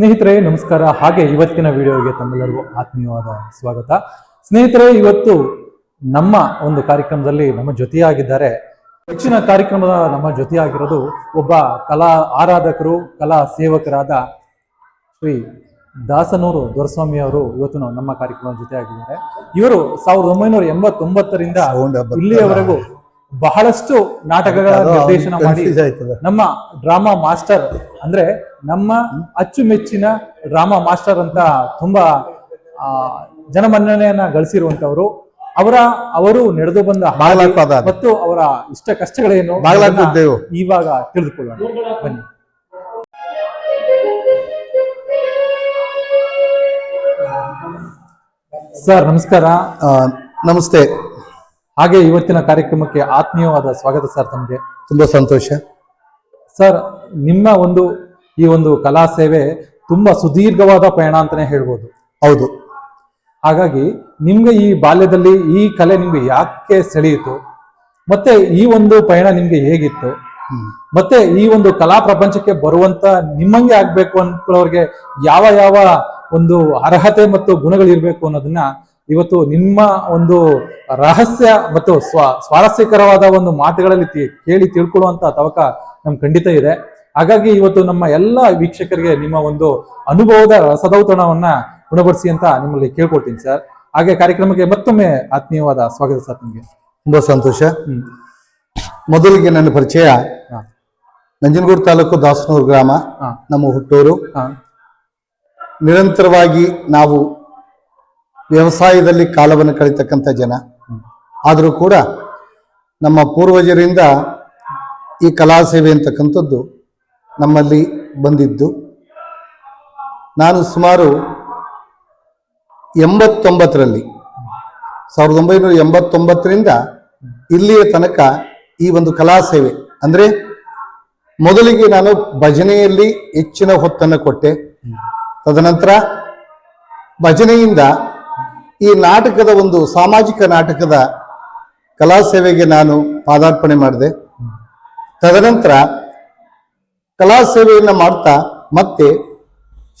ಸ್ನೇಹಿತರೆ ನಮಸ್ಕಾರ. ಹಾಗೆ ಇವತ್ತಿನ ವಿಡಿಯೋಗೆ ತಮ್ಮೆಲ್ಲರಿಗೂ ಆತ್ಮೀಯವಾದ ಸ್ವಾಗತ. ಸ್ನೇಹಿತರೆ ಇವತ್ತು ನಮ್ಮ ಒಂದು ಕಾರ್ಯಕ್ರಮದಲ್ಲಿ ನಮ್ಮ ಜೊತೆಯಾಗಿದ್ದಾರೆ. ಹೆಚ್ಚಿನ ಕಾರ್ಯಕ್ರಮದ ನಮ್ಮ ಜೊತೆಯಾಗಿರೋದು ಒಬ್ಬ ಕಲಾ ಆರಾಧಕರು ಕಲಾ ಸೇವಕರಾದ ಶ್ರೀ ದಾಸನೂರು ದೊರಸ್ವಾಮಿ ಅವರು ಇವತ್ತು ನಮ್ಮ ಕಾರ್ಯಕ್ರಮದ ಜೊತೆಯಾಗಿದ್ದಾರೆ. ಇವರು ಸಾವಿರದ ಒಂಬೈನೂರ ಎಂಬತ್ತೊಂಬತ್ತರಿಂದ ಇಲ್ಲಿಯವರೆಗೂ ಬಹಳಷ್ಟು ನಾಟಕಗಳ ನಿರ್ದೇಶನ ಮಾಡಿ ನಮ್ಮ ಡ್ರಾಮಾ ಮಾಸ್ಟರ್ ಅಂದ್ರೆ ನಮ್ಮ ಅಚ್ಚುಮೆಚ್ಚಿನ ಡ್ರಾಮಾ ಮಾಸ್ಟರ್ ಅಂತ ತುಂಬಾ ಜನಮನ್ನಣೆಯನ್ನ ಗಳಿಸಿರುವಂತವರು ಅವರ ಅವರು ನಡೆದು ಬಂದ ಮತ್ತು ಅವರ ಇಷ್ಟ ಕಷ್ಟಗಳೇನು ಇವಾಗ ತಿಳಿದುಕೊಳ್ಳೋಣ. ಬನ್ನಿ. ಸರ್ ನಮಸ್ಕಾರ. ನಮಸ್ತೆ. ಹಾಗೆ ಇವತ್ತಿನ ಕಾರ್ಯಕ್ರಮಕ್ಕೆ ಆತ್ಮೀಯವಾದ ಸ್ವಾಗತ ಸರ್ ತಮಗೆ. ತುಂಬಾ ಸಂತೋಷ. ಸರ್ ನಿಮ್ಮ ಒಂದು ಈ ಒಂದು ಕಲಾ ಸೇವೆ ತುಂಬಾ ಸುದೀರ್ಘವಾದ ಪಯಣ ಅಂತಾನೆ ಹೇಳ್ಬೋದು. ಹೌದು. ಹಾಗಾಗಿ ನಿಮ್ಗೆ ಈ ಬಾಲ್ಯದಲ್ಲಿ ಈ ಕಲೆ ನಿಮ್ಗೆ ಯಾಕೆ ಸೆಳೆಯಿತು? ಮತ್ತೆ ಈ ಒಂದು ಪಯಣ ನಿಮ್ಗೆ ಹೇಗಿತ್ತು. ಮತ್ತೆ ಈ ಒಂದು ಕಲಾ ಪ್ರಪಂಚಕ್ಕೆ ಬರುವಂತ ನಿಮ್ಮಂಗೆ ಆಗ್ಬೇಕು ಅನ್ಕೊಳ್ಳೋರ್ಗೆ ಯಾವ ಯಾವ ಒಂದು ಅರ್ಹತೆ ಮತ್ತು ಗುಣಗಳಿರ್ಬೇಕು ಅನ್ನೋದನ್ನ ಇವತ್ತು ನಿಮ್ಮ ಒಂದು ರಹಸ್ಯ ಮತ್ತು ಸ್ವ ಸ್ವಾರಸ್ಯಕರವಾದ ಒಂದು ಮಾತುಗಳಲ್ಲಿ ಕೇಳಿ ತಿಳ್ಕೊಳ್ಳುವಂತ ತವಕ ನಮ್ ಖಂಡಿತ ಇದೆ. ಹಾಗಾಗಿ ಇವತ್ತು ನಮ್ಮ ಎಲ್ಲ ವೀಕ್ಷಕರಿಗೆ ನಿಮ್ಮ ಒಂದು ಅನುಭವದ ರಸದೌತಣವನ್ನ ಗುಣಪಡಿಸಿ ಅಂತ ನಿಮ್ಮಲ್ಲಿ ಕೇಳ್ಕೊಳ್ತೀನಿ ಸರ್. ಹಾಗೆ ಕಾರ್ಯಕ್ರಮಕ್ಕೆ ಮತ್ತೊಮ್ಮೆ ಆತ್ಮೀಯವಾದ ಸ್ವಾಗತ ಸರ್ ನಿಮಗೆ. ತುಂಬಾ ಸಂತೋಷ. ಮೊದಲಿಗೆ ನನ್ನ ಪರಿಚಯ. ನಂಜನಗೂಡು ತಾಲೂಕು ದಾಸನೂರು ಗ್ರಾಮ. ನಮ್ಮ ಹುಟ್ಟೂರು. ನಿರಂತರವಾಗಿ ನಾವು ವ್ಯವಸಾಯದಲ್ಲಿ ಕಾಲವನ್ನು ಕಳೀತಕ್ಕಂಥ ಜನ. ಆದರೂ ಕೂಡ ನಮ್ಮ ಪೂರ್ವಜರಿಂದ ಈ ಕಲಾ ಸೇವೆ ಅಂತಕ್ಕಂಥದ್ದು ನಮ್ಮಲ್ಲಿ ಬಂದಿದ್ದು. ನಾನು ಸುಮಾರು ಎಂಬತ್ತೊಂಬತ್ತರಲ್ಲಿ, ಸಾವಿರದ ಒಂಬೈನೂರ ಎಂಬತ್ತೊಂಬತ್ತರಿಂದ ಇಲ್ಲಿಯ ತನಕ ಈ ಒಂದು ಕಲಾ ಸೇವೆ. ಅಂದರೆ ಮೊದಲಿಗೆ ನಾನು ಭಜನೆಯಲ್ಲಿ ಹೆಚ್ಚಿನ ಹೊತ್ತನ್ನು ಕೊಟ್ಟೆ. ತದನಂತರ ಭಜನೆಯಿಂದ ಈ ನಾಟಕದ ಒಂದು ಸಾಮಾಜಿಕ ನಾಟಕದ ಕಲಾ ಸೇವೆಗೆ ನಾನು ಪಾದಾರ್ಪಣೆ ಮಾಡಿದೆ. ತದನಂತರ ಕಲಾ ಸೇವೆಯನ್ನು ಮಾಡ್ತಾ ಮತ್ತೆ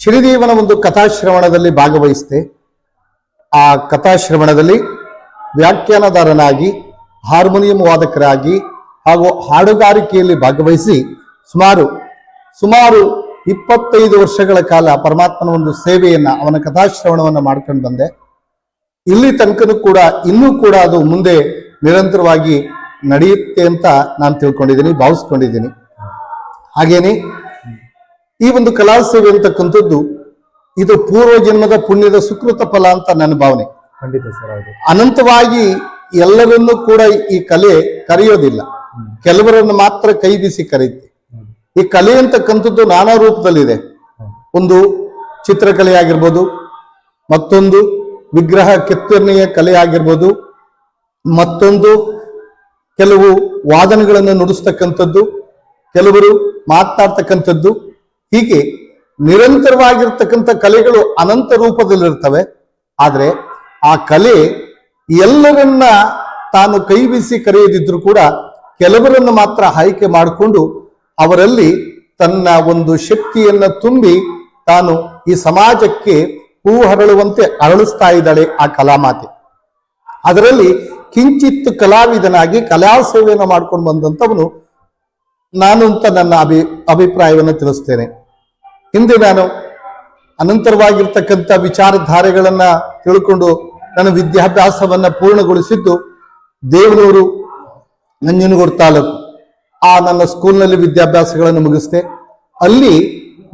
ಶ್ರೀದೇವನ ಒಂದು ಕಥಾಶ್ರವಣದಲ್ಲಿ ಭಾಗವಹಿಸಿದೆ. ಆ ಕಥಾಶ್ರವಣದಲ್ಲಿ ವ್ಯಾಖ್ಯಾನದಾರನಾಗಿ, ಹಾರ್ಮೋನಿಯಂ ವಾದಕರಾಗಿ ಹಾಗೂ ಹಾಡುಗಾರಿಕೆಯಲ್ಲಿ ಭಾಗವಹಿಸಿ ಸುಮಾರು ಸುಮಾರು ಇಪ್ಪತ್ತೈದು ವರ್ಷಗಳ ಕಾಲ ಪರಮಾತ್ಮನ ಒಂದು ಸೇವೆಯನ್ನು, ಅವನ ಕಥಾಶ್ರವಣವನ್ನು ಮಾಡ್ಕೊಂಡು ಬಂದೆ. ಇಲ್ಲಿ ತನಕನೂ ಕೂಡ ಇನ್ನೂ ಕೂಡ ಅದು ಮುಂದೆ ನಿರಂತರವಾಗಿ ನಡೆಯುತ್ತೆ ಅಂತ ನಾನು ತಿಳ್ಕೊಂಡಿದ್ದೀನಿ ಭಾವಿಸ್ಕೊಂಡಿದ್ದೀನಿ. ಹಾಗೇನೆ ಈ ಒಂದು ಕಲಾ ಸೇವೆ ಅಂತಕ್ಕಂಥದ್ದು ಇದು ಪೂರ್ವ ಜನ್ಮದ ಪುಣ್ಯದ ಸುಕೃತ ಫಲ ಅಂತ ನನ್ನ ಭಾವನೆ. ಖಂಡಿತ ಸರ್ ಅನಂತವಾಗಿ ಎಲ್ಲರನ್ನೂ ಕೂಡ ಈ ಕಲೆ ಕರೆಯೋದಿಲ್ಲ. ಕೆಲವರನ್ನು ಮಾತ್ರ ಕೈ ಬೀಸಿ ಕರೆಯುತ್ತೆ. ಈ ಕಲೆ ಅಂತಕ್ಕಂಥದ್ದು ನಾನಾ ರೂಪದಲ್ಲಿದೆ. ಒಂದು ಚಿತ್ರಕಲೆ ಆಗಿರ್ಬೋದು ಮತ್ತೊಂದು ವಿಗ್ರಹ ಕೆತ್ತನೆಯ ಕಲೆ ಆಗಿರ್ಬೋದು ಮತ್ತೊಂದು ಕೆಲವು ವಾದನಗಳನ್ನು ನುಡಿಸ್ತಕ್ಕಂಥದ್ದು, ಕೆಲವರು ಮಾತನಾಡ್ತಕ್ಕಂಥದ್ದು ಹೀಗೆ ನಿರಂತರವಾಗಿರ್ತಕ್ಕಂಥ ಕಲೆಗಳು ಅನಂತ ರೂಪದಲ್ಲಿರ್ತವೆ. ಆದರೆ ಆ ಕಲೆ ಎಲ್ಲರನ್ನ ತಾನು ಕೈ ಬೀಸಿ ಕರೆಯದಿದ್ರು ಕೂಡ ಕೆಲವರನ್ನು ಮಾತ್ರ ಆಯ್ಕೆ ಮಾಡಿಕೊಂಡು ಅವರಲ್ಲಿ ತನ್ನ ಒಂದು ಶಕ್ತಿಯನ್ನ ತುಂಬಿ ತಾನು ಈ ಸಮಾಜಕ್ಕೆ ಹೂ ಹರಳುವಂತೆ ಅರಳಿಸ್ತಾ ಇದ್ದಾಳೆ ಆ ಕಲಾಮಾತೆ. ಅದರಲ್ಲಿ ಕಿಂಚಿತ್ ಕಲಾವಿದನಾಗಿ ಕಲಾ ಸೇವೆಯನ್ನು ಮಾಡ್ಕೊಂಡು ಬಂದಂಥವನು ನಾನು ಅಂತ ನನ್ನ ಅಭಿ, ಅಭಿಪ್ರಾಯವನ್ನು ತಿಳಿಸ್ತೇನೆ. ಹಿಂದೆ ನಾನು ಅನಂತರವಾಗಿರ್ತಕ್ಕಂಥ ವಿಚಾರಧಾರೆಗಳನ್ನು ತಿಳ್ಕೊಂಡು ನನ್ನ ವಿದ್ಯಾಭ್ಯಾಸವನ್ನ ಪೂರ್ಣಗೊಳಿಸಿದ್ದು ದೇವನೂರು ನಂಜನಗೂಡು ತಾಲೂಕು. ಆ ನನ್ನ ಸ್ಕೂಲ್ನಲ್ಲಿ ವಿದ್ಯಾಭ್ಯಾಸಗಳನ್ನು ಮುಗಿಸಿದೆ. ಅಲ್ಲಿ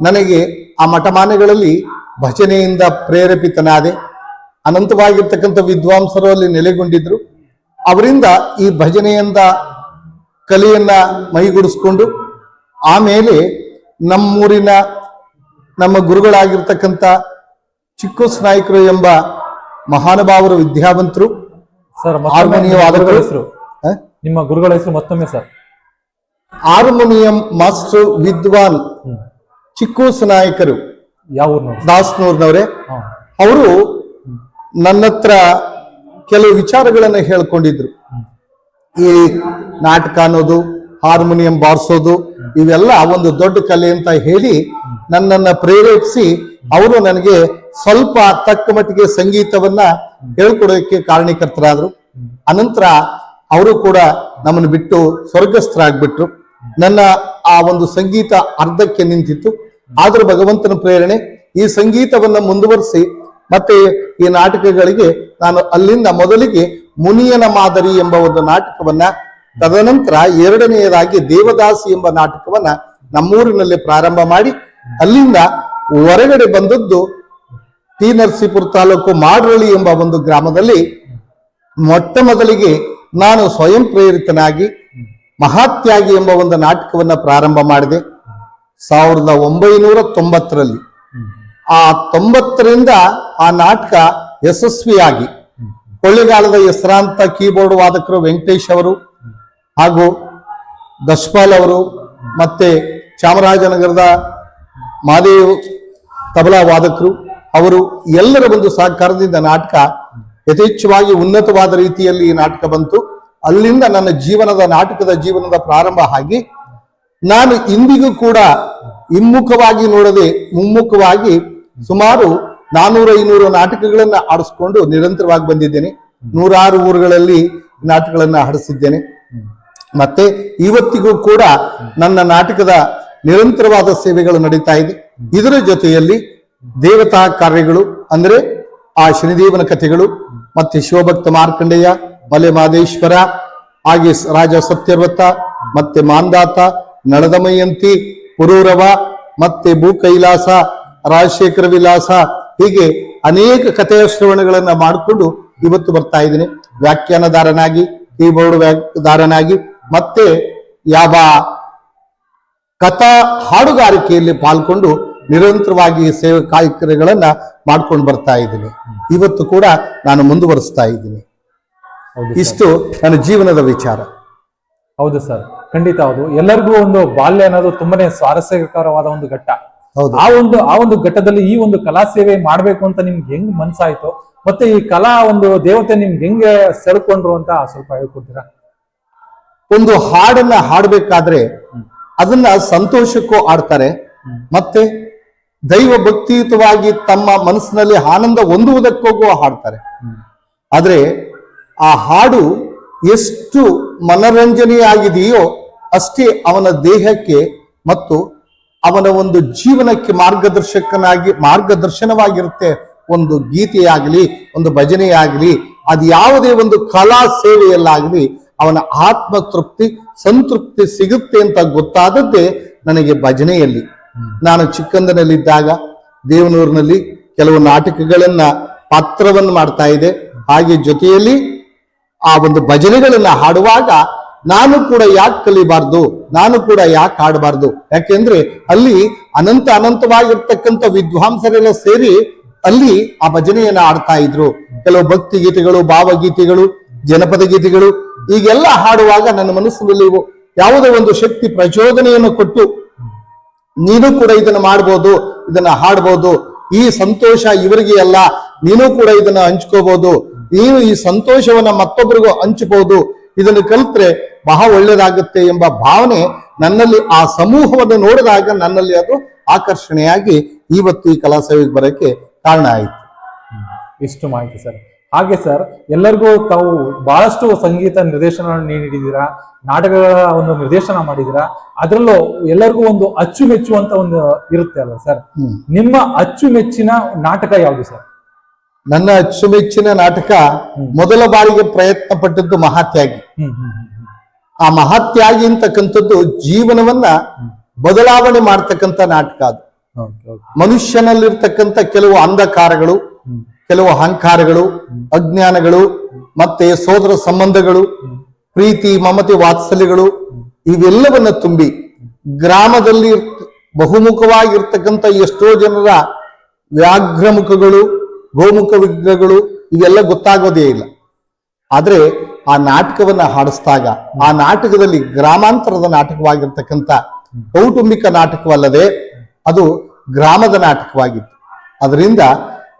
ನನಗೆ ಆ ಮಠಮಾನ್ಯಗಳಲ್ಲಿ ಭಜನೆಯಿಂದ ಪ್ರೇರೇಪಿತನಾದೆ. ಅನಂತವಾಗಿರ್ತಕ್ಕಂಥ ವಿದ್ವಾಂಸರು ಅಲ್ಲಿ ನೆಲೆಗೊಂಡಿದ್ರು. ಅವರಿಂದ ಈ ಭಜನೆಯಿಂದ ಕಲೆಯನ್ನ ಮೈಗೂಡಿಸ್ಕೊಂಡು ಆಮೇಲೆ ನಮ್ಮೂರಿನ ನಮ್ಮ ಗುರುಗಳಾಗಿರ್ತಕ್ಕಂಥ ಚಿಕ್ಕು ಸ್ನಾಯಕರು ಎಂಬ ಮಹಾನುಭಾವರು ವಿದ್ಯಾವಂತರು. ಹೆಸರು? ನಿಮ್ಮ ಗುರುಗಳ ಹೆಸರು ಮತ್ತೊಮ್ಮೆ ಸರ್. ಹಾರ್ಮೋನಿಯಂ ಮಾಸ್ಟರ್ ವಿದ್ವಾನ್ ಚಿಕ್ಕು ಚಿಕ್ಕೋಸ್ ನಾಯಕರು. ಯಾವ ಊರ್ನವ್ರು ದಾಸ್ನೂರ್ನವರೇ. ಅವರು ನನ್ನ ಹತ್ರ ಕೆಲವು ವಿಚಾರಗಳನ್ನು ಹೇಳ್ಕೊಂಡಿದ್ರು. ಈ ನಾಟಕ ಅನ್ನೋದು ಹಾರ್ಮೋನಿಯಂ ಬಾರಿಸೋದು ಇವೆಲ್ಲ ಒಂದು ದೊಡ್ಡ ಕಲೆ ಅಂತ ಹೇಳಿ ನನ್ನನ್ನು ಪ್ರೇರೇಪಿಸಿ ಅವರು ನನಗೆ ಸ್ವಲ್ಪ ತಕ್ಕ ಮಟ್ಟಿಗೆ ಸಂಗೀತವನ್ನ ಹೇಳ್ಕೊಡೋಕೆ ಕಾರಣೀಕರ್ತರಾದ್ರು. ಅನಂತರ ಅವರು ಕೂಡ ನಮ್ಮನ್ನು ಬಿಟ್ಟು ಸ್ವರ್ಗಸ್ಥರಾಗ್ಬಿಟ್ರು. ನನ್ನ ಆ ಒಂದು ಸಂಗೀತ ಅರ್ಧಕ್ಕೆ ನಿಂತಿತ್ತು. ಆದ್ರೂ ಭಗವಂತನ ಪ್ರೇರಣೆ ಈ ಸಂಗೀತವನ್ನ ಮುಂದುವರಿಸಿ ಮತ್ತೆ ಈ ನಾಟಕಗಳಿಗೆ ನಾನು ಅಲ್ಲಿಂದ ಮೊದಲಿಗೆ ಮುನಿಯನ ಮಾದರಿ ಎಂಬ ಒಂದು ನಾಟಕವನ್ನ, ತದನಂತರ ಎರಡನೆಯದಾಗಿ ದೇವದಾಸಿ ಎಂಬ ನಾಟಕವನ್ನ ನಮ್ಮೂರಿನಲ್ಲಿ ಪ್ರಾರಂಭ ಮಾಡಿ, ಅಲ್ಲಿಂದ ಹೊರಗಡೆ ಬಂದದ್ದು ಟಿ ನರಸೀಪುರ ತಾಲೂಕು ಮಾಡ್ರಳ್ಳಿ ಎಂಬ ಒಂದು ಗ್ರಾಮದಲ್ಲಿ ಮೊಟ್ಟ ಮೊದಲಿಗೆ ನಾನು ಸ್ವಯಂ ಪ್ರೇರಿತನಾಗಿ ಮಹಾತ್ಯಾಗಿ ಎಂಬ ಒಂದು ನಾಟಕವನ್ನ ಪ್ರಾರಂಭ ಮಾಡಿದೆ. ಸಾವಿರದ ಒಂಬೈನೂರ ತೊಂಬತ್ತರಲ್ಲಿ. ಆ ತೊಂಬತ್ತರಿಂದ ಆ ನಾಟಕ ಯಶಸ್ವಿಯಾಗಿ. ಕೊಳ್ಳಿಗಾಲದ ಹೆಸರಾಂತ ಕೀಬೋರ್ಡ್ ವಾದಕರು ವೆಂಕಟೇಶ್ ಅವರು ಹಾಗೂ ದಶ್ಪಾಲ್ ಅವರು ಮತ್ತೆ ಚಾಮರಾಜನಗರದ ಮಾದೇವ್ ತಬಲಾ ವಾದಕರು, ಅವರು ಎಲ್ಲರ ಒಂದು ಸಹಕಾರದಿಂದ ನಾಟಕ ಯಥೇಚ್ಛವಾಗಿ ಉನ್ನತವಾದ ರೀತಿಯಲ್ಲಿ ಈ ನಾಟಕ ಬಂತು. ಅಲ್ಲಿಂದ ನನ್ನ ಜೀವನದ ನಾಟಕದ ಜೀವನದ ಪ್ರಾರಂಭ ಆಗಿ ನಾನು ಇಂದಿಗೂ ಕೂಡ ಹಿಮ್ಮುಖವಾಗಿ ನೋಡದೆ ಮುಮ್ಮುಖವಾಗಿ ಸುಮಾರು ನಾನೂರ ಐನೂರು ನಾಟಕಗಳನ್ನ ಆಡಿಸ್ಕೊಂಡು ನಿರಂತರವಾಗಿ ಬಂದಿದ್ದೇನೆ. ನೂರಾರು ಊರುಗಳಲ್ಲಿ ನಾಟಕಗಳನ್ನ ಆಡಿಸಿದ್ದೇನೆ. ಮತ್ತೆ ಇವತ್ತಿಗೂ ಕೂಡ ನನ್ನ ನಾಟಕದ ನಿರಂತರವಾದ ಸೇವೆಗಳು ನಡೀತಾ ಇದೆ. ಇದರ ಜೊತೆಯಲ್ಲಿ ದೇವತಾ ಕಾರ್ಯಗಳು ಅಂದ್ರೆ ಆ ಶನಿದೇವನ ಕಥೆಗಳು, ಮತ್ತೆ ಶಿವಭಕ್ತ ಮಾರ್ಕಂಡೇಯ ಮಲೆ ಮಾದೇಶ್ವರ, ಹಾಗೆ ರಾಜ ಸತ್ಯವ್ರತ, ಮತ್ತೆ ಮಾಂದಾತ, ನಳದಮಯಂತಿ ಪುರೂರವ ಮತ್ತೆ ಭೂ ಕೈಲಾಸ ರಾಜಶೇಖರ ವಿಲಾಸ ಹೀಗೆ ಅನೇಕ ಕಥೆಯ ಶ್ರವಣಗಳನ್ನ ಮಾಡಿಕೊಂಡು ಇವತ್ತು ಬರ್ತಾ ಇದ್ದೀನಿ. ವ್ಯಾಖ್ಯಾನದಾರನಾಗಿ ಕೀಬೋರ್ಡ್ ವ್ಯಾಖ್ಯಾನದಾರನಾಗಿ ಮತ್ತೆ ಯಾವ ಕಥಾ ಹಾಡುಗಾರಿಕೆಯಲ್ಲಿ ಪಾಲ್ಗೊಂಡು ನಿರಂತರವಾಗಿ ಸೇವೆ ಕಾರ್ಯಕ್ರಮಗಳನ್ನ ಮಾಡ್ಕೊಂಡು ಬರ್ತಾ ಇದ್ದೀನಿ. ಇವತ್ತು ಕೂಡ ನಾನು ಮುಂದುವರಿಸ್ತಾ ಇದ್ದೀನಿ. ಹೌದು ಇಷ್ಟು ನನ್ನ ಜೀವನದ ವಿಚಾರ. ಹೌದು ಸರ್. ಖಂಡಿತ ಹೌದು. ಎಲ್ಲರಿಗೂ ಒಂದು ಬಾಲ್ಯ ಅನ್ನೋದು ತುಂಬಾನೇ ಸ್ವಾರಸ್ಯಕರವಾದ ಒಂದು ಘಟ್ಟ. ಹೌದು. ಆ ಒಂದು ಆ ಒಂದು ಘಟ್ಟದಲ್ಲಿ ಈ ಒಂದು ಕಲಾ ಸೇವೆ ಮಾಡ್ಬೇಕು ಅಂತ ನಿಮ್ಗೆ ಹೆಂಗ್ ಮನ್ಸಾಯ್ತು ಮತ್ತೆ ಈ ಕಲಾ ಒಂದು ದೇವತೆ ನಿಮ್ಗೆ ಹೆಂಗೆ ಸೆಳ್ಕೊಂಡ್ರು ಅಂತ ಸ್ವಲ್ಪ ಹೇಳ್ಕೊಡ್ತೀರಾ? ಒಂದು ಹಾಡನ್ನ ಹಾಡಬೇಕಾದ್ರೆ ಅದನ್ನ ಸಂತೋಷಕ್ಕೂ ಆಡ್ತಾರೆ ಮತ್ತೆ ದೈವ ಭಕ್ತಿಯುತವಾಗಿ ತಮ್ಮ ಮನಸ್ಸಿನಲ್ಲಿ ಆನಂದ ಹೊಂದುವುದಕ್ಕೋಗೂ ಹಾಡ್ತಾರೆ. ಆದ್ರೆ ಆ ಹಾಡು ಎಷ್ಟು ಮನರಂಜನೆಯಾಗಿದೆಯೋ ಅಷ್ಟೇ ಅವನ ದೇಹಕ್ಕೆ ಮತ್ತು ಅವನ ಒಂದು ಜೀವನಕ್ಕೆ ಮಾರ್ಗದರ್ಶಕನಾಗಿ, ಮಾರ್ಗದರ್ಶನವಾಗಿರುತ್ತೆ ಒಂದು ಗೀತೆಯಾಗಲಿ, ಒಂದು ಭಜನೆಯಾಗಲಿ, ಅದು ಯಾವುದೇ ಒಂದು ಕಲಾ ಸೇವೆಯಲ್ಲಾಗಲಿ ಅವನ ಆತ್ಮ ತೃಪ್ತಿ ಸಂತೃಪ್ತಿ ಸಿಗುತ್ತೆ ಅಂತ ಗೊತ್ತಾದದ್ದೇ ನನಗೆ ಭಜನೆಯಲ್ಲಿ. ನಾನು ಚಿಕ್ಕಂದನಲ್ಲಿದ್ದಾಗ ದೇವನೂರಿನಲ್ಲಿ ಕೆಲವು ನಾಟಕಗಳನ್ನ ಪಾತ್ರವನ್ನು ಮಾಡ್ತಾ ಇದೆ ಹಾಗೆ ಜೊತೆಯಲ್ಲಿ ಆ ಒಂದು ಭಜನೆಗಳನ್ನು ಹಾಡುವಾಗ ನಾನು ಕೂಡ ಯಾಕೆ ಕಲಿಬಾರ್ದು? ನಾನು ಕೂಡ ಯಾಕೆ ಆಡಬಾರ್ದು? ಯಾಕೆಂದ್ರೆ ಅಲ್ಲಿ ಅನಂತ ಅನಂತವಾಗಿರ್ತಕ್ಕಂಥ ವಿದ್ವಾಂಸರೆಲ್ಲ ಸೇರಿ ಅಲ್ಲಿ ಆ ಭಜನೆಯನ್ನ ಆಡ್ತಾ ಇದ್ರು. ಕೆಲವು ಭಕ್ತಿ ಗೀತೆಗಳು ಭಾವಗೀತೆಗಳು, ಜನಪದ ಗೀತೆಗಳು, ಈಗೆಲ್ಲ ಹಾಡುವಾಗ ನನ್ನ ಮನಸ್ಸಿನಲ್ಲಿ ಯಾವುದೋ ಒಂದು ಶಕ್ತಿ ಪ್ರಚೋದನೆಯನ್ನು ಕೊಟ್ಟು ನೀನು ಕೂಡ ಇದನ್ನ ಮಾಡ್ಬೋದು, ಇದನ್ನ ಹಾಡ್ಬೋದು. ಈ ಸಂತೋಷ ಇವರಿಗೆ ಅಲ್ಲ, ನೀನು ಕೂಡ ಇದನ್ನ ಹಂಚ್ಕೋಬಹುದು ನೀನು ಈ ಸಂತೋಷವನ್ನ ಮತ್ತೊಬ್ಬರಿಗೂ ಹಂಚಬಹುದು ಇದನ್ನು ಕಲಿತ್ರೆ ಬಹಳ ಒಳ್ಳೇದಾಗುತ್ತೆ ಎಂಬ ಭಾವನೆ ನನ್ನಲ್ಲಿ ಆ ಸಮೂಹವನ್ನು ನೋಡಿದಾಗ ನನ್ನಲ್ಲಿ ಅದು ಆಕರ್ಷಣೆಯಾಗಿ ಇವತ್ತು ಈ ಕಲಾ ಸೇವೆಗೆ ಬರೋಕ್ಕೆ ಕಾರಣ ಆಯಿತು. ಇಷ್ಟು ಮಾಹಿತಿ ಸರ್. ಹಾಗೆ ಸರ್ ಎಲ್ಲರಿಗೂ ತಾವು ಬಹಳಷ್ಟು ಸಂಗೀತ ನಿರ್ದೇಶನ ನೀಡಿದ್ದೀರಾ ನಾಟಕಗಳ ಒಂದು ನಿರ್ದೇಶನ ಮಾಡಿದ್ದೀರಾ ಅದರಲ್ಲೂ ಎಲ್ಲರಿಗೂ ಒಂದು ಅಚ್ಚುಮೆಚ್ಚುವಂತ ಒಂದು ಇರುತ್ತೆ ಅಲ್ವಾ ಸರ್. ನಿಮ್ಮ ಅಚ್ಚುಮೆಚ್ಚಿನ ನಾಟಕ ಯಾವುದು ಸರ್? ನನ್ನ ಅಚ್ಚುಮೆಚ್ಚಿನ ನಾಟಕ ಮೊದಲ ಬಾರಿಗೆ ಪ್ರಯತ್ನ ಪಟ್ಟದ್ದು ಮಹಾತ್ಯಾಗಿ. ಆ ಮಹಾತ್ಯಾಗಿ ಅಂತಕ್ಕಂಥದ್ದು ಜೀವನವನ್ನ ಬದಲಾವಣೆ ಮಾಡ್ತಕ್ಕಂಥ ನಾಟಕ ಅದು. ಮನುಷ್ಯನಲ್ಲಿರ್ತಕ್ಕಂಥ ಕೆಲವು ಅಂಧಕಾರಗಳು ಕೆಲವು ಅಹಂಕಾರಗಳು ಅಜ್ಞಾನಗಳು ಮತ್ತೆ ಸೋದರ ಸಂಬಂಧಗಳು ಪ್ರೀತಿ ಮಮತೆ ವಾತ್ಸಲ್ಯಗಳು ಇವೆಲ್ಲವನ್ನ ತುಂಬಿ ಗ್ರಾಮದಲ್ಲಿ ಬಹುಮುಖವಾಗಿರ್ತಕ್ಕಂಥ ಎಷ್ಟೋ ಜನರ ವ್ಯಾಘ್ರಮುಖಗಳು ಗೋಮುಖ ವಿಗ್ರಹಗಳು ಇವೆಲ್ಲ ಗೊತ್ತಾಗೋದೇ ಇಲ್ಲ. ಆದರೆ ಆ ನಾಟಕವನ್ನ ಹಾಡಿಸಿದಾಗ, ಆ ನಾಟಕದಲ್ಲಿ ಗ್ರಾಮಾಂತರದ ನಾಟಕವಾಗಿರ್ತಕ್ಕಂಥ ಕೌಟುಂಬಿಕ ನಾಟಕವಲ್ಲದೆ ಅದು ಗ್ರಾಮದ ನಾಟಕವಾಗಿತ್ತು. ಅದರಿಂದ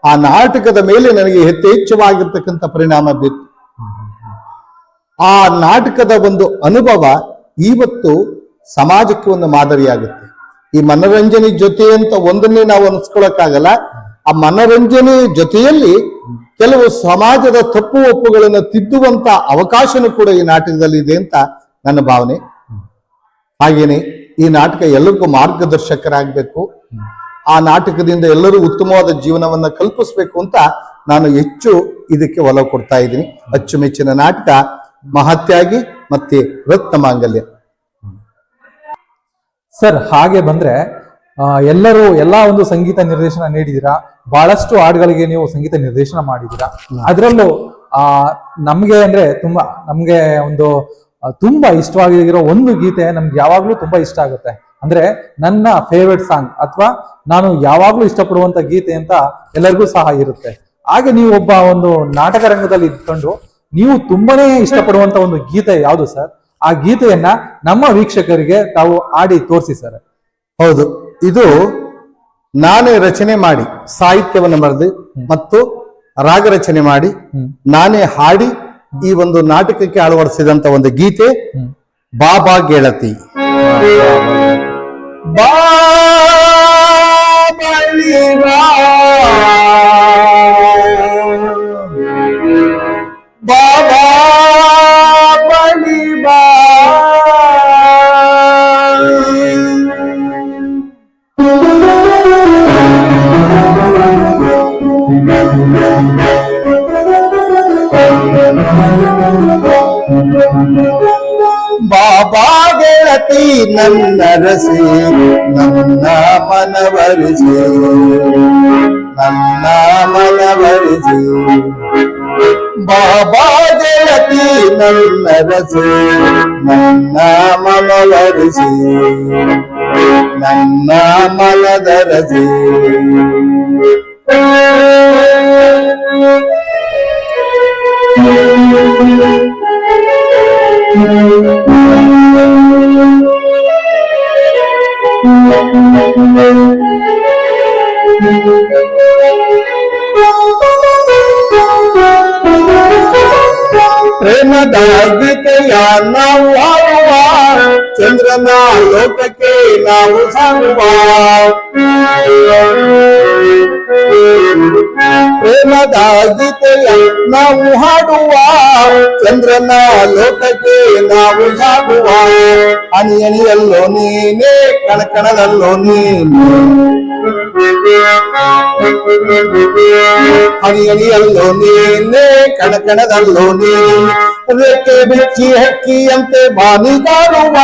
ಆ ನಾಟಕದ ಮೇಲೆ ನನಗೆ ಯಥೇಚ್ಛವಾಗಿರ್ತಕ್ಕಂಥ ಪರಿಣಾಮ ಬಿತ್ತು. ಆ ನಾಟಕದ ಒಂದು ಅನುಭವ ಇವತ್ತು ಸಮಾಜಕ್ಕೆ ಒಂದು ಮಾದರಿಯಾಗುತ್ತೆ. ಈ ಮನರಂಜನೆ ಜೊತೆ ಅಂತ ಒಂದನ್ನೇ ನಾವು ಅನಿಸ್ಕೊಳಕ್ಕಾಗಲ್ಲ ಆ ಮನರಂಜನೆ ಜೊತೆಯಲ್ಲಿ ಕೆಲವು ಸಮಾಜದ ತಪ್ಪು ಒಪ್ಪುಗಳನ್ನು ತಿದ್ದುವಂತ ಅವಕಾಶನೂ ಕೂಡ ಈ ನಾಟಕದಲ್ಲಿ ಇದೆ ಅಂತ ನನ್ನ ಭಾವನೆ. ಹಾಗೇನೆ ಈ ನಾಟಕ ಎಲ್ಲರಿಗೂ ಮಾರ್ಗದರ್ಶಕರಾಗಬೇಕು. ಆ ನಾಟಕದಿಂದ ಎಲ್ಲರೂ ಉತ್ತಮವಾದ ಜೀವನವನ್ನ ಕಲ್ಪಿಸ್ಬೇಕು ಅಂತ ನಾನು ಹೆಚ್ಚು ಇದಕ್ಕೆ ಒಲವು ಕೊಡ್ತಾ ಇದ್ದೀನಿ. ಅಚ್ಚುಮೆಚ್ಚಿನ ನಾಟಕ, ಮಹತ್ಯಾಗಿ ಮತ್ತೆ ರತ್ನ ಮಾಂಗಲ್ಯ. ಸರ್, ಹಾಗೆ ಬಂದ್ರೆ ಎಲ್ಲರೂ ಎಲ್ಲ ಒಂದು ಸಂಗೀತ ನಿರ್ದೇಶನ ನೀಡಿದಿರಾ? ಬಹಳಷ್ಟು ಹಾಡುಗಳಿಗೆ ನೀವು ಸಂಗೀತ ನಿರ್ದೇಶನ ಮಾಡಿದಿರಾ? ಅದರಲ್ಲೂ ಆ ನಮ್ಗೆ ಅಂದ್ರೆ ತುಂಬಾ ನಮ್ಗೆ ಒಂದು ತುಂಬಾ ಇಷ್ಟವಾಗಿರೋ ಒಂದು ಗೀತೆ ನಮ್ಗೆ ಯಾವಾಗ್ಲೂ ತುಂಬಾ ಇಷ್ಟ ಆಗುತ್ತೆ. ಅಂದ್ರೆ ನನ್ನ ಫೇವ್ರೆಟ್ ಸಾಂಗ್ ಅಥವಾ ನಾನು ಯಾವಾಗ್ಲೂ ಇಷ್ಟಪಡುವಂತ ಗೀತೆ ಅಂತ ಎಲ್ಲರಿಗೂ ಸಹ ಇರುತ್ತೆ. ಹಾಗೆ ನೀವು ಒಬ್ಬ ಒಂದು ನಾಟಕ ರಂಗದಲ್ಲಿ ಇದ್ಕೊಂಡು ನೀವು ತುಂಬಾನೇ ಇಷ್ಟಪಡುವಂತ ಒಂದು ಗೀತೆ ಯಾವುದು ಸರ್? ಆ ಗೀತೆಯನ್ನ ನಮ್ಮ ವೀಕ್ಷಕರಿಗೆ ತಾವು ಆಡಿ ತೋರಿಸಿ ಸರ್. ಹೌದು. ಇದು ನಾನೇ ರಚನೆ ಮಾಡಿ ಸಾಹಿತ್ಯವನ್ನು ಬರೆದು ಮತ್ತು ರಾಗ ರಚನೆ ಮಾಡಿ. ನಾನೇ ಹಾಡಿ ಈ ಒಂದು ನಾಟಕಕ್ಕೆ ಅಳವಡಿಸಿದಂತ ಒಂದು ಗೀತೆ. ಬಾಬಾ ಗೆಳತಿ. ಬಾಬಾ ಬಾಬಾ ಗೆಳತಿ ನನ್ನ ರಸಿ ನನ್ನ ಮನವರಿಸಿ ನನ್ನ ಮನವರಿಸಿ ಬಾಬಾ ಗೆಳತಿ ನನ್ನ ರಸಿ ನನ್ನ ಮನವರಿಸಿ ನನ್ನ ಮನದರಸಿ प्रेम दाग कया नवार चंद्रमा लोक के ना संवार ಗೀತೆಯ ನಾವು ಹಾಡುವ ಚಂದ್ರನ ಲೋಕಕ್ಕೆ ನಾವು ಸಾಗುವ ಅಣಿ ಅಣಿಯಲ್ಲೋ ನೀನೇ ಕಣಕಣದಲ್ಲೋ ನೀನು ಹರಿಯಲಿಯಲ್ಲೋ ನೀನೆ ಕಣಕಣದಲ್ಲೋ ನೀನೆ ರೆಕ್ಕೆ ಬಿಚ್ಚಿ ಹಕ್ಕಿಯಂತೆ ಬಾನಿಗಾರುವ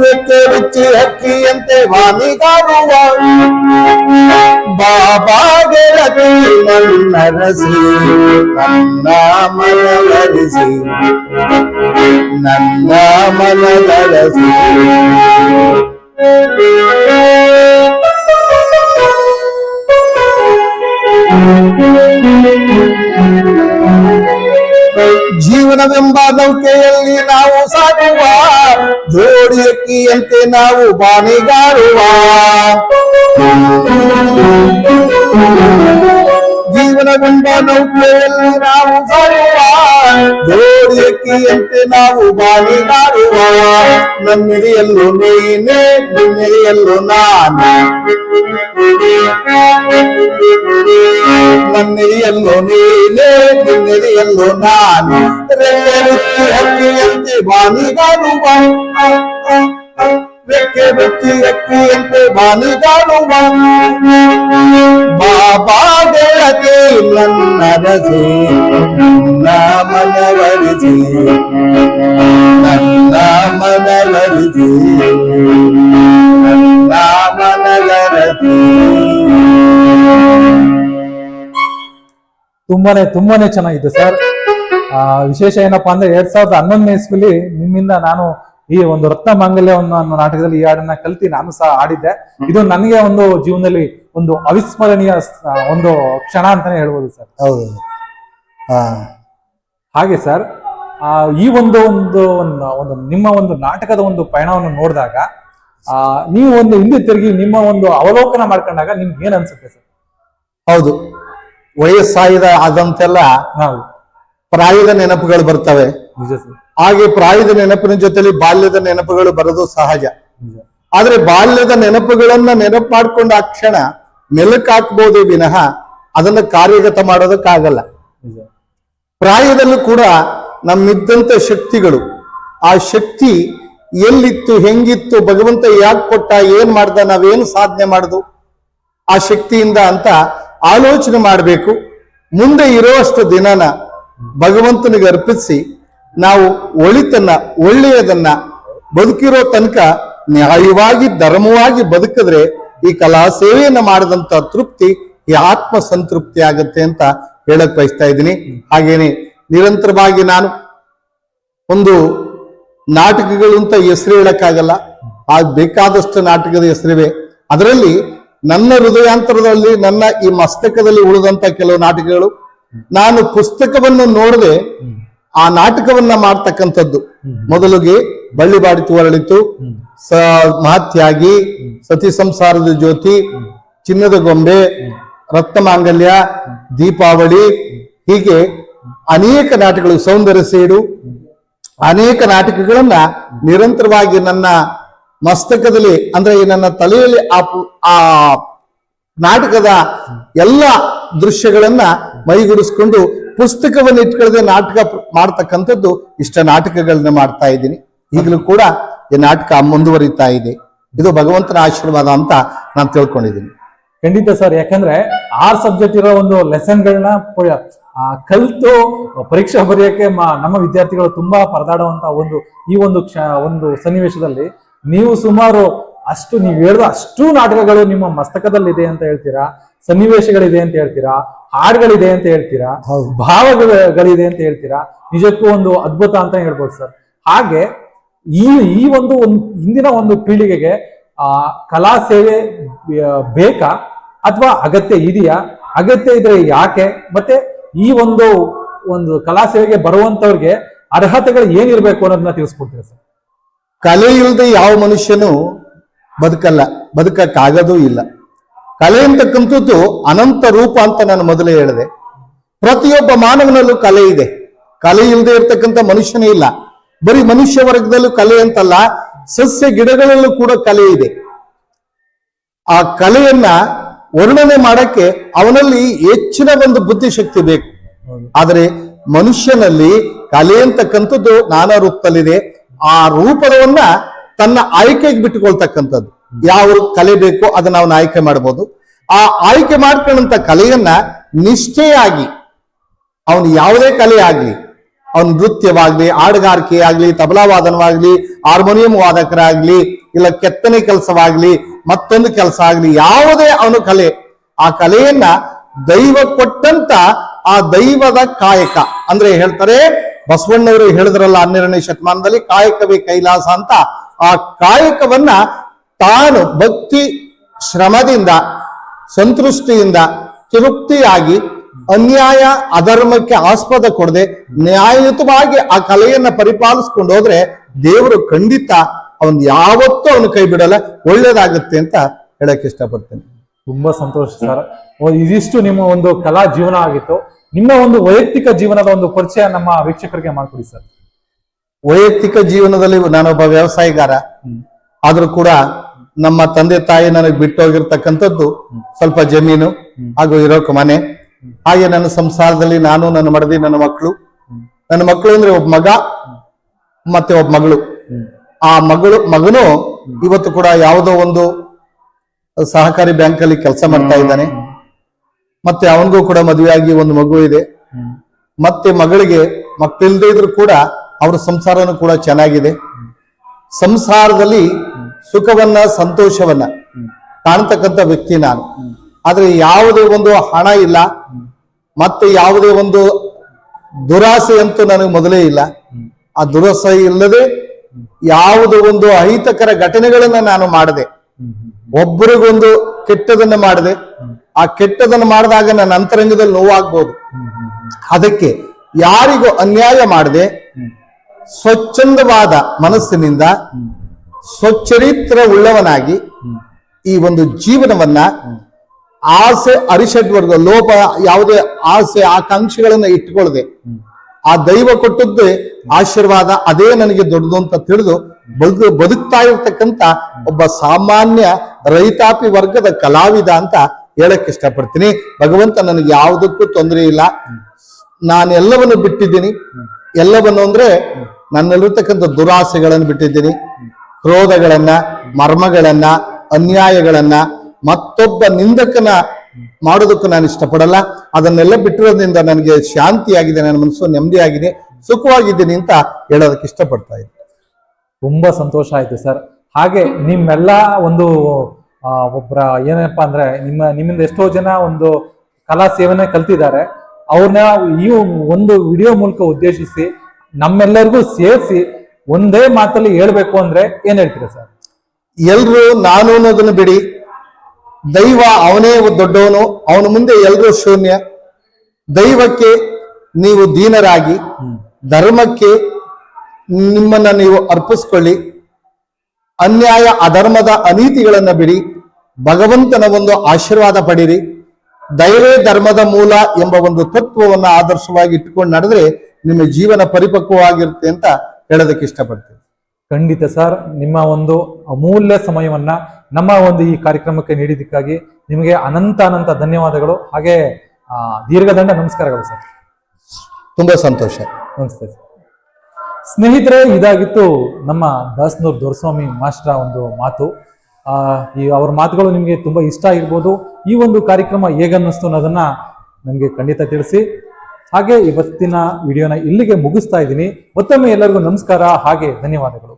ರೆಕ್ಕೆ ಬಿಚ್ಚಿ ಹಕ್ಕಿಯಂತೆ ಬಾನಿಗಾರುವ ಬಾಬಾ ಗೆಳತಿ ನನ್ನ ರಸಿ ನನ್ನ ಮನವರಿಸಿ ನನ್ನ ಮನದರಸಿ ಜೀವನವೆಂಬ ನೌಕೆಯಲ್ಲಿ ನಾವು ಸಾಗುವ ಜೋಡಿ ಅಕ್ಕಿಯಂತೆ ನಾವು ಬಾಣಿಗಾರುವ ಜೀವನಗೊಂಡ ನೌಕೆಯಲ್ಲಿ ನಾವು ಸಾರುವ ಜೋಡಿಯಕ್ಕಿಯಂತೆ ನಾವು ಬಾಳಿದಾಡುವ ನನ್ನಿದೆಯಲ್ಲೂ ನೀನೇ ನಿನ್ನಿದೆಯಲ್ಲೂ ನಾನು ನನ್ನಿದೆಯಲ್ಲೂ ನೀನೇ ನಿನ್ನಿದೆಯಲ್ಲೂ ನಾನು ರೆಕ್ಕೆ ಬಿಚ್ಚಿ ಹಕ್ಕಿಯಂತೆ ಬಾಳಿದಾಡುವ ರೆಕ್ಕೆ ಬೆಕ್ಕಿ ಎಕ್ಕಿಯಂತೆ ಬಾಲಿಗಾಡುವ ಬಾಬಾ ಗೆಳತಿ ನನ್ನ ರಜೆ ನನ್ನ ಮನವರಿಸಿ ನನ್ನ ಮನವರಿಸಿ. ನನ್ನ ತುಂಬಾನೇ ತುಂಬಾನೇ ಚೆನ್ನಾಗಿದೆ ಸರ್. ಆ, ವಿಶೇಷ ಏನಪ್ಪಾ ಅಂದ್ರೆ ಎರಡ್ ಸಾವಿರದ ಹನ್ನೊಂದನೇ ಇಸ್ವಿಲಿ ನಿಮ್ಮಿಂದ ನಾನು ಈ ಒಂದು ರತ್ನ ಮಾಂಗಲ್ಯವನ್ನು ಅನ್ನೋ ನಾಟಕದಲ್ಲಿ ಈ ಹಾಡನ್ನ ಕಲ್ತಿ ನಾನು ಸಹ ಆಡಿದ್ದೆ ಇದು ನನಗೆ ಒಂದು ಜೀವನದಲ್ಲಿ ಒಂದು ಅವಿಸ್ಮರಣೀಯ ಒಂದು ಕ್ಷಣ ಅಂತಾನೆ ಹೇಳ್ಬೋದು ಸರ್. ಹೌದು. ಹಾಗೆ ಸರ್ ಆ ಈ ಒಂದು ಒಂದು ಒಂದು ನಿಮ್ಮ ಒಂದು ನಾಟಕದ ಒಂದು ಪಯಣವನ್ನು ನೋಡಿದಾಗ ಆ ನೀವು ಒಂದು ಹಿಂದೆ ತಿರುಗಿ ನಿಮ್ಮ ಒಂದು ಅವಲೋಕನ ಮಾಡ್ಕೊಂಡಾಗ ನಿಮ್ಗೆ ಏನ್ ಅನ್ಸುತ್ತೆ ಸರ್? ಹೌದು. ವಯಸ್ಸಾಯಿದ ಆದಂತೆಲ್ಲ ನಾವು ಪ್ರಾಯದ ನೆನಪುಗಳು ಬರ್ತವೆ. ಹಾಗೆ ಪ್ರಾಯದ ನೆನಪಿನ ಜೊತೆಲಿ ಬಾಲ್ಯದ ನೆನಪುಗಳು ಬರೋದು ಸಹಜ. ಆದ್ರೆ ಬಾಲ್ಯದ ನೆನಪುಗಳನ್ನ ನೆನಪು ಮಾಡ್ಕೊಂಡ ಆ ಕ್ಷಣ ಮೆಲುಕು ಹಾಕ್ಬೋದೇ ವಿನಃ ಅದನ್ನ ಕಾರ್ಯಗತ ಮಾಡೋದಕ್ಕಾಗಲ್ಲ. ಪ್ರಾಯದಲ್ಲೂ ಕೂಡ ನಮ್ಮಿದ್ದಂತ ಶಕ್ತಿಗಳು, ಆ ಶಕ್ತಿ ಎಲ್ಲಿತ್ತು, ಹೆಂಗಿತ್ತು, ಭಗವಂತ ಯಾಕೆ ಕೊಟ್ಟ, ಏನ್ ಮಾಡ್ದ, ನಾವೇನು ಸಾಧನೆ ಮಾಡುದು? ಆ ಶಕ್ತಿಯಿಂದ ಅಂತ ಆಲೋಚನೆ ಮಾಡಬೇಕು. ಮುಂದೆ ಇರುವಷ್ಟು ದಿನನ ಭಗವಂತನಿಗೆ ಅರ್ಪಿಸಿ ನಾವು ಒಳಿತನ್ನ, ಒಳ್ಳೆಯದನ್ನ ಬದುಕಿರೋ ತನಕ ನ್ಯಾಯವಾಗಿ, ಧರ್ಮವಾಗಿ ಬದುಕಿದ್ರೆ ಈ ಕಲಾ ಸೇವೆಯನ್ನು ಮಾಡಿದಂತ ತೃಪ್ತಿ, ಈ ಆತ್ಮ ಸಂತೃಪ್ತಿ ಆಗತ್ತೆ ಅಂತ ಹೇಳಕ್ ಬಯಸ್ತಾ ಇದ್ದೀನಿ. ಹಾಗೇನೆ ನಿರಂತರವಾಗಿ ನಾನು ಒಂದು ನಾಟಕಗಳು ಅಂತ ಹೆಸರು ಹೇಳಕ್ಕಾಗಲ್ಲ. ಆ ಬೇಕಾದಷ್ಟು ನಾಟಕದ ಹೆಸರಿವೆ. ಅದರಲ್ಲಿ ನನ್ನ ಹೃದಯಾಂತರದಲ್ಲಿ, ನನ್ನ ಈ ಮಸ್ತಕದಲ್ಲಿ ಉಳಿದಂತ ಕೆಲವು ನಾಟಕಗಳು. ನಾನು ಪುಸ್ತಕವನ್ನು ನೋಡದೆ ಆ ನಾಟಕವನ್ನ ಮಾಡ್ತಕ್ಕಂಥದ್ದು. ಮೊದಲಿಗೆ ಬಳ್ಳಿ ಬಾಡಿ ಹೊರಳಿತು ಸ, ಮಹತ್ಯಾಗಿ, ಸತಿ ಸಂಸಾರದ ಜ್ಯೋತಿ, ಚಿನ್ನದ ಗೊಂಬೆ, ರತ್ನ ಮಾಂಗಲ್ಯ, ದೀಪಾವಳಿ, ಹೀಗೆ ಅನೇಕ ನಾಟಕಗಳು ಸೌಂದರ್ಯ ಸೇಡು, ಅನೇಕ ನಾಟಕಗಳನ್ನ ನಿರಂತರವಾಗಿ ನನ್ನ ಮಸ್ತಕದಲ್ಲಿ, ಅಂದ್ರೆ ನನ್ನ ತಲೆಯಲ್ಲಿ ಆ ನಾಟಕದ ಎಲ್ಲ ದೃಶ್ಯಗಳನ್ನ ಮೈಗೂಡಿಸ್ಕೊಂಡು ಪುಸ್ತಕವನ್ನು ಇಟ್ಕೊಳ್ಳದೆ ನಾಟಕ ಮಾಡ್ತಕ್ಕಂಥದ್ದು ಇಷ್ಟ ನಾಟಕಗಳನ್ನ ಮಾಡ್ತಾ ಇದ್ದೀನಿ. ಈಗಲೂ ಕೂಡ ಈ ನಾಟಕ ಮುಂದುವರಿತಾ ಇದೆ. ಇದು ಭಗವಂತನ ಆಶೀರ್ವಾದ ಅಂತ ನಾನು ತಿಳ್ಕೊಂಡಿದ್ದೀನಿ. ಖಂಡಿತ ಸರ್, ಯಾಕಂದ್ರೆ ಆರ್ ಸಬ್ಜೆಕ್ಟ್ ಇರೋ ಒಂದು ಲೆಸನ್ಗಳನ್ನ ಕಲ್ತು ಪರೀಕ್ಷೆ ಬರೆಯಕ್ಕೆ ನಮ್ಮ ವಿದ್ಯಾರ್ಥಿಗಳು ತುಂಬಾ ಪರದಾಡುವಂತ ಒಂದು, ಈ ಒಂದು ಕ್ಷ ಒಂದು ಸನ್ನಿವೇಶದಲ್ಲಿ ನೀವು ಸುಮಾರು ಅಷ್ಟು ನೀವು ಹೇಳಿದ ಅಷ್ಟು ನಾಟಕಗಳು ನಿಮ್ಮ ಮಸ್ತಕದಲ್ಲಿ ಇದೆ ಅಂತ ಹೇಳ್ತೀರಾ? ಸನ್ನಿವೇಶಗಳಿದೆ ಅಂತ ಹೇಳ್ತೀರಾ? ಹಾಡುಗಳಿದೆ ಅಂತ ಹೇಳ್ತೀರಾ. ಭಾವಗಳಿದೆ ಅಂತ ಹೇಳ್ತೀರಾ? ನಿಜಕ್ಕೂ ಒಂದು ಅದ್ಭುತ ಅಂತ ಹೇಳ್ಬೋದು ಸರ್. ಹಾಗೆ ಈ ಈ ಒಂದು ಒಂದು ಇಂದಿನ ಒಂದು ಪೀಳಿಗೆಗೆ ಆ ಕಲಾ ಸೇವೆ ಬೇಕಾ? ಅಥವಾ ಅಗತ್ಯ ಇದೆಯಾ? ಅಗತ್ಯ ಇದ್ರೆ ಯಾಕೆ? ಮತ್ತೆ ಈ ಒಂದು ಒಂದು ಕಲಾ ಸೇವೆಗೆ ಬರುವಂತವ್ರಿಗೆ ಅರ್ಹತೆಗಳು ಏನಿರ್ಬೇಕು ಅನ್ನೋದನ್ನ ತಿಳಿಸ್ಕೊಡ್ತೀರಾ ಸರ್? ಕಲೆ ಇಲ್ಲದೆ ಯಾವ ಮನುಷ್ಯನು ಬದುಕಲ್ಲ, ಬದುಕಕ್ಕಾಗೋದೂ ಇಲ್ಲ. ಕಲೆ ಅಂತಕ್ಕಂಥದ್ದು ಅನಂತ ರೂಪ ಅಂತ ನಾನು ಮೊದಲೇ ಹೇಳಿದೆ. ಪ್ರತಿಯೊಬ್ಬ ಮಾನವನಲ್ಲೂ ಕಲೆ ಇದೆ. ಕಲೆ ಇಲ್ಲದೆ ಇರ್ತಕ್ಕಂಥ ಮನುಷ್ಯನೇ ಇಲ್ಲ. ಬರೀ ಮನುಷ್ಯ ವರ್ಗದಲ್ಲೂ ಕಲೆ ಅಂತಲ್ಲ, ಸಸ್ಯ ಗಿಡಗಳಲ್ಲೂ ಕೂಡ ಕಲೆ ಇದೆ. ಆ ಕಲೆಯನ್ನ ವರ್ಣನೆ ಮಾಡಕ್ಕೆ ಅವನಲ್ಲಿ ಹೆಚ್ಚಿನ ಒಂದು ಬುದ್ಧಿಶಕ್ತಿ ಬೇಕು. ಆದರೆ ಮನುಷ್ಯನಲ್ಲಿ ಕಲೆ ಅಂತಕ್ಕಂಥದ್ದು ನಾನಾ ರೂಪದಲ್ಲಿದೆ. ಆ ರೂಪದವನ್ನ ತನ್ನ ಆಯ್ಕೆಗೆ ಬಿಟ್ಟುಕೊಳ್ತಕ್ಕಂಥದ್ದು. ಯಾವ ಕಲೆ ಬೇಕೋ ಅದನ್ನ ಅವನು ಆಯ್ಕೆ ಮಾಡ್ಬೋದು. ಆ ಆಯ್ಕೆ ಮಾಡ್ಕೊಂಡಂತ ಕಲೆಯನ್ನ ನಿಷ್ಠೆಯಾಗಿ, ಅವನು ಯಾವುದೇ ಕಲೆ ಆಗ್ಲಿ, ಅವನ ನೃತ್ಯವಾಗ್ಲಿ, ಹಾಡುಗಾರಿಕೆ ಆಗ್ಲಿ ತಬಲಾ ವಾದನವಾಗ್ಲಿ ಹಾರ್ಮೋನಿಯಂ ವಾದಕರಾಗ್ಲಿ ಇಲ್ಲ ಕೆತ್ತನೆ ಕೆಲಸವಾಗ್ಲಿ, ಮತ್ತೊಂದು ಕೆಲಸ ಆಗ್ಲಿ, ಯಾವುದೇ ಅವನು ಕಲೆ, ಆ ಕಲೆಯನ್ನ ದೈವ ಕೊಟ್ಟಂತ ಆ ದೈವದ ಕಾಯಕ. ಅಂದ್ರೆ ಹೇಳ್ತಾರೆ, ಬಸವಣ್ಣವರು ಹೇಳಿದ್ರಲ್ಲ ಹನ್ನೆರಡನೇ ಶತಮಾನದಲ್ಲಿ ಕಾಯಕವೇ ಕೈಲಾಸ ಅಂತ. ಆ ಕಾಯಕವನ್ನ ತಾನು ಭಕ್ತಿ ಶ್ರಮದಿಂದ, ಸಂತೃಷ್ಟಿಯಿಂದ, ತೃಪ್ತಿಯಾಗಿ, ಅನ್ಯಾಯ, ಅಧರ್ಮಕ್ಕೆ ಆಸ್ಪದ ಕೊಡದೆ ನ್ಯಾಯಯುತವಾಗಿ ಆ ಕಲೆಯನ್ನ ಪರಿಪಾಲಿಸ್ಕೊಂಡು ಹೋದ್ರೆ ದೇವರು ಖಂಡಿತ ಅವನ್ ಯಾವತ್ತೂ ಅವನು ಕೈ ಬಿಡಲ್ಲ, ಒಳ್ಳೇದಾಗುತ್ತೆ ಅಂತ ಹೇಳಕ್ ಇಷ್ಟಪಡ್ತೇನೆ. ತುಂಬಾ ಸಂತೋಷ ಸರ್. ಇದಿಷ್ಟು ನಿಮ್ಮ ಒಂದು ಕಲಾ ಜೀವನ ಆಗಿತ್ತು. ನಿಮ್ಮ ಒಂದು ವೈಯಕ್ತಿಕ ಜೀವನದ ಒಂದು ಪರಿಚಯ ನಮ್ಮ ವೀಕ್ಷಕರಿಗೆ ಮಾಡ್ಕೊಡಿ ಸರ್. ವೈಯಕ್ತಿಕ ಜೀವನದಲ್ಲಿ ನಾನೊಬ್ಬ ವ್ಯವಸಾಯಗಾರ. ಆದ್ರೂ ಕೂಡ ನಮ್ಮ ತಂದೆ ತಾಯಿ ನನಗೆ ಬಿಟ್ಟು ಹೋಗಿರ್ತಕ್ಕಂಥದ್ದು ಸ್ವಲ್ಪ ಜಮೀನು ಹಾಗೂ ಇರೋಕೆ ಮನೆ. ಹಾಗೆ ನನ್ನ ಸಂಸಾರದಲ್ಲಿ ನಾನು ನನ್ನ ಮಡದಿ ನನ್ನ ಮಕ್ಕಳು ನನ್ನ ಮಕ್ಕಳು ಅಂದ್ರೆ ಒಬ್ಬ ಮಗ ಮತ್ತೆ ಒಬ್ಬ ಮಗಳು. ಆ ಮಗಳು ಮಗನು ಇವತ್ತು ಕೂಡ ಯಾವುದೋ ಒಂದು ಸಹಕಾರಿ ಬ್ಯಾಂಕ್ ಅಲ್ಲಿ ಕೆಲಸ ಮಾಡ್ತಾ ಇದ್ದಾನೆ. ಮತ್ತೆ ಅವನಿಗೂ ಕೂಡ ಮದುವೆಯಾಗಿ ಒಂದು ಮಗು ಇದೆ. ಮತ್ತೆ ಮಗಳಿಗೆ ಮಕ್ಕಳಿಲ್ಲದೆ ಇದ್ರು ಕೂಡ ಅವ್ರ ಸಂಸಾರನೂ ಕೂಡ ಚೆನ್ನಾಗಿದೆ. ಸಂಸಾರದಲ್ಲಿ ಸುಖವನ್ನ, ಸಂತೋಷವನ್ನ ಕಾಣ್ತಕ್ಕಂಥ ವ್ಯಕ್ತಿ ನಾನು. ಆದ್ರೆ ಯಾವುದೇ ಒಂದು ಹಣ ಇಲ್ಲ. ಮತ್ತೆ ಯಾವುದೇ ಒಂದು ದುರಾಸೆ ಅಂತೂ ನನಗೆ ಮೊದಲೇ ಇಲ್ಲ. ಆ ದುರಾಸೆ ಇಲ್ಲದೆ ಯಾವುದೋ ಒಂದು ಅಹಿತಕರ ಘಟನೆಗಳನ್ನ ನಾನು ಮಾಡಿದೆ. ಒಬ್ಬರಿಗೊಂದು ಕೆಟ್ಟದನ್ನ ಮಾಡಿದೆ. ಆ ಕೆಟ್ಟದನ್ನ ಮಾಡಿದಾಗ ನನ್ನ ಅಂತರಂಗದಲ್ಲಿ ನೋವಾಗ್ಬೋದು. ಅದಕ್ಕೆ ಯಾರಿಗೂ ಅನ್ಯಾಯ ಮಾಡದೆ. ಸ್ವಚ್ಛಂದವಾದ ಮನಸ್ಸಿನಿಂದ ಸ್ವಚ್ಛರಿತ್ರ ಉಳ್ಳವನಾಗಿ ಈ ಒಂದು ಜೀವನವನ್ನ ಆಸೆ ಅರಿಷಡ್ವರ್ಗ, ಲೋಪ ಯಾವುದೇ ಆಸೆ ಆಕಾಂಕ್ಷೆಗಳನ್ನ ಇಟ್ಕೊಳ್ಳದೆ ಆ ದೈವ ಕೊಟ್ಟದ್ದೇ ಆಶೀರ್ವಾದ, ಅದೇ ನನಗೆ ದೊಡ್ಡದು ಅಂತ ತಿಳಿದು ಬದುಕು ಬದುಕ್ತಾ ಇರ್ತಕ್ಕಂತ ಒಬ್ಬ ಸಾಮಾನ್ಯ ರೈತಾಪಿ ವರ್ಗದ ಕಲಾವಿದ ಅಂತ ಹೇಳಕ್ ಇಷ್ಟಪಡ್ತೀನಿ. ಭಗವಂತ ನನಗೆ ಯಾವುದಕ್ಕೂ ತೊಂದರೆ ಇಲ್ಲ. ನಾನು ಎಲ್ಲವನ್ನು ಬಿಟ್ಟಿದ್ದೀನಿ. ಎಲ್ಲವನ್ನು ಅಂದ್ರೆ ನನ್ನಲ್ಲಿರ್ತಕ್ಕಂಥ ದುರಾಸೆಗಳನ್ನು ಬಿಟ್ಟಿದ್ದೀನಿ. ಕ್ರೋಧಗಳನ್ನ, ಮರ್ಮಗಳನ್ನ, ಅನ್ಯಾಯಗಳನ್ನ, ಮತ್ತೊಬ್ಬ ನಿಂದಕನ ಮಾಡೋದಕ್ಕೂ ನಾನು ಇಷ್ಟಪಡಲ್ಲ. ಅದನ್ನೆಲ್ಲ ಬಿಟ್ಟಿರೋದ್ರಿಂದ ನನಗೆ ಶಾಂತಿಯಾಗಿದೆ, ನನ್ನ ಮನಸ್ಸು ನೆಮ್ಮದಿಯಾಗಿದೆ, ಸುಖವಾಗಿದ್ದೀನಿ ಅಂತ ಹೇಳೋದಕ್ಕೆ ಇಷ್ಟಪಡ್ತಾ ಇದ್ದೆ ತುಂಬಾ ಸಂತೋಷ ಆಯ್ತು ಸರ್. ಹಾಗೆ ನಿಮ್ಮೆಲ್ಲ ಒಂದು ಒಬ್ಬರ ಏನಪ್ಪಾ ಅಂದ್ರೆ ನಿಮ್ಮ, ನಿಮ್ಮಿಂದ ಎಷ್ಟೋ ಜನ ಒಂದು ಕಲಾ ಸೇವನೆ ಕಲ್ತಿದ್ದಾರೆ. ಅವ್ರನ್ನ ಈ ಒಂದು ವಿಡಿಯೋ ಮೂಲಕ ಉದ್ದೇಶಿಸಿ ನಮ್ಮೆಲ್ಲರಿಗೂ ಸೇರಿಸಿ ಒಂದೇ ಮಾತಲ್ಲಿ ಹೇಳ್ಬೇಕು ಅಂದ್ರೆ ಏನ್ ಹೇಳ್ತೀರಾ ಸರ್? ಎಲ್ರು ನಾನು ಅನ್ನೋದನ್ನು ಬಿಡಿ. ದೈವ ಅವನೇ ದೊಡ್ಡವನು, ಅವನ ಮುಂದೆ ಎಲ್ರೂ ಶೂನ್ಯ. ದೈವಕ್ಕೆ ನೀವು ದೀನರಾಗಿ, ಧರ್ಮಕ್ಕೆ ನಿಮ್ಮನ್ನ ನೀವು ಅರ್ಪಿಸ್ಕೊಳ್ಳಿ. ಅನ್ಯಾಯ, ಅಧರ್ಮದ ಅನೀತಿಗಳನ್ನ ಬಿಡಿ. ಭಗವಂತನ ಒಂದು ಆಶೀರ್ವಾದ ಪಡಿರಿ. ದೈವೇ ಧರ್ಮದ ಮೂಲ ಎಂಬ ಒಂದು ತತ್ವವನ್ನು ಆದರ್ಶವಾಗಿ ಇಟ್ಟುಕೊಂಡು ನಡೆದ್ರೆ ನಿಮ್ಮ ಜೀವನ ಪರಿಪಕ್ವವಾಗಿರುತ್ತೆ ಅಂತ ಹೇಳೋದಕ್ಕೆ ಇಷ್ಟಪಡ್ತೀನಿ. ಖಂಡಿತ ಸರ್ ನಿಮ್ಮ ಒಂದು ಅಮೂಲ್ಯ ಸಮಯವನ್ನ ನಮ್ಮ ಒಂದು ಈ ಕಾರ್ಯಕ್ರಮಕ್ಕೆ ನೀಡಿದ್ದಕ್ಕಾಗಿ ನಿಮಗೆ ಅನಂತ ಅನಂತ ಧನ್ಯವಾದಗಳು. ಹಾಗೆ ದೀರ್ಘದಂಡ ನಮಸ್ಕಾರಗಳು ಸರ್. ತುಂಬಾ ಸಂತೋಷ. ನಮಸ್ತೆ ಸರ್. ಸ್ನೇಹಿತರೆ ಇದಾಗಿತ್ತು ನಮ್ಮ ದಾಸನೂರ್ ದೊರಸ್ವಾಮಿ ಮಾಸ್ಟರ್ ಒಂದು ಮಾತು. ಆ, ಈ ಅವ್ರ ಮಾತುಗಳು ನಿಮಗೆ ತುಂಬಾ ಇಷ್ಟ ಆಗಿರ್ಬೋದು. ಈ ಒಂದು ಕಾರ್ಯಕ್ರಮ ಹೇಗನ್ನಿಸ್ತು ಅನ್ನೋದನ್ನ ನಮಗೆ ಖಂಡಿತ ತಿಳಿಸಿ. ಹಾಗೆ ಇವತ್ತಿನ ವಿಡಿಯೋನ ಇಲ್ಲಿಗೆ ಮುಗಿಸ್ತಾ ಇದ್ದೀನಿ. ಮತ್ತೊಮ್ಮೆ ಎಲ್ಲರಿಗೂ ನಮಸ್ಕಾರ. ಹಾಗೆ ಧನ್ಯವಾದಗಳು.